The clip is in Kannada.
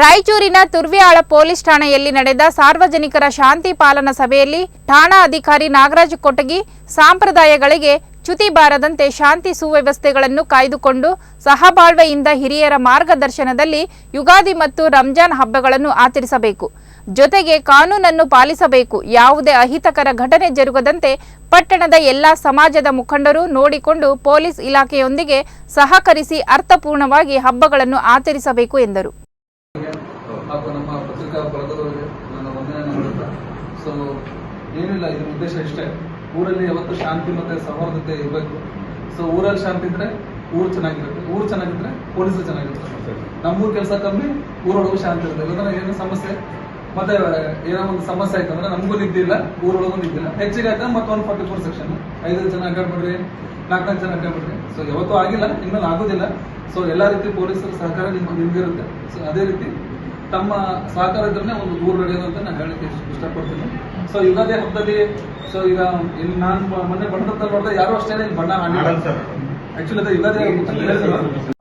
ರಾಯಚೂರಿನ ತುರ್ವಿಯಾಳ ಪೊಲೀಸ್ ಠಾಣೆಯಲ್ಲಿ ನಡೆದ ಸಾರ್ವಜನಿಕರ ಶಾಂತಿ ಪಾಲನಾ ಸಭೆಯಲ್ಲಿ ಠಾಣಾ ಅಧಿಕಾರಿ ನಾಗರಾಜ್ ಕೊಟಗಿ ಸಂಪ್ರದಾಯಗಳಿಗೆ ಚ್ಯುತಿ ಬಾರದಂತೆ ಶಾಂತಿ ಸುವ್ಯವಸ್ಥೆಗಳನ್ನು ಕಾಯ್ದುಕೊಂಡು ಸಹಬಾಳ್ವೆಯಿಂದ ಹಿರಿಯರ ಮಾರ್ಗದರ್ಶನದಲ್ಲಿ ಯುಗಾದಿ ಮತ್ತು ರಂಜಾನ್ ಹಬ್ಬಗಳನ್ನು ಆಚರಿಸಬೇಕು. ಜೊತೆಗೆ ಕಾನೂನನ್ನು ಪಾಲಿಸಬೇಕು. ಯಾವುದೇ ಅಹಿತಕರ ಘಟನೆ ಜರುಗದಂತೆ ಪಟ್ಟಣದ ಎಲ್ಲ ಸಮಾಜದ ಮುಖಂಡರು ನೋಡಿಕೊಂಡು ಪೊಲೀಸ್ ಇಲಾಖೆಯೊಂದಿಗೆ ಸಹಕರಿಸಿ ಅರ್ಥಪೂರ್ಣವಾಗಿ ಹಬ್ಬಗಳನ್ನು ಆಚರಿಸಬೇಕು ಎಂದರು. ಹಾಗೂ ನಮ್ಮ ಪತ್ರಿಕಾ ಬಳಗದವರಿಗೆ ನನ್ನ ವಂದನೆ ಮಾಡುತ್ತಾ ಸೊ ಏನಿಲ್ಲ, ಇದ್ರ ಉದ್ದೇಶ ಇಷ್ಟೇ. ಊರಲ್ಲಿ ಯಾವತ್ತು ಶಾಂತಿ ಮತ್ತೆ ಸೌಹಾರ್ದತೆ ಇರಬೇಕು. ಸೊ ಊರಲ್ಲಿ ಶಾಂತಿ ಇದ್ರೆ ಊರು ಚೆನ್ನಾಗಿರುತ್ತೆ. ಊರು ಚೆನ್ನಾಗಿದ್ರೆ ಪೊಲೀಸರು ಚೆನ್ನಾಗಿರುತ್ತೆ ನಮ್ಮೂರ್ ಕೆಲಸ ಕಮ್ಮಿ, ಊರೊಳಗೂ ಶಾಂತಿ ಇರುತ್ತೆ. ಇಲ್ಲದ್ರೆ ಏನೋ ಸಮಸ್ಯೆ. ಮತ್ತೆ, ಏನೋ ಒಂದು ಸಮಸ್ಯೆ ಆಯ್ತು ಅಂದ್ರೆ ನಮಗೂ ನಿದ್ದಿಲ್ಲ ಊರೊಳಗೂ ನಿದ್ದಿಲ್ಲ ಹೆಚ್ಚಿಗೆ ಆಯ್ತು ಮತ್ತೆ ಒನ್ ಫಾರ್ಟಿ ಫೋರ್ ಸೆಕ್ಷನ್ ಐದು ಜನ ಅಡ್ಡಾಡ್ಬಿಡ್ರಿ ನಾಲ್ಕು ಜನ ಅಡ್ಡಾಡ್ಬಿಡ್ರಿ ಸೊ ಯಾವತ್ತೂ ಆಗಿಲ್ಲ, ಇನ್ಮೇಲೆ ಆಗೋದಿಲ್ಲ. ಸೊ ಎಲ್ಲ ರೀತಿ ಪೊಲೀಸರ ಸಹಕಾರ ನಿಮ್ಗೆ ನಿಮ್ಗಿರುತ್ತೆ ಸೊ ಅದೇ ರೀತಿ ತಮ್ಮ ಸಹಕಾರ ಇದ್ರೆ ಒಂದು ದೂರ ನಡೆಯೋದು ಅಂತ ನಾನು ಹೇಳಕ್ಕೆ ಇಷ್ಟ- ಇಷ್ಟಪಡ್ತೀನಿ. ಸೊ ಯುಗಾದಿ ಹಬ್ಬದಲ್ಲಿ ಸೊ ಈಗ ಇಲ್ಲಿ ನಾನು ಮೊನ್ನೆ ಬಣ್ಣದ ನೋಡಿದ್ರೆ ಯಾರು ಅಷ್ಟೇ ಬಣ್ಣ ಆಕ್ಚುಲಿ ಅದೇ ಯುಗಾದಿ.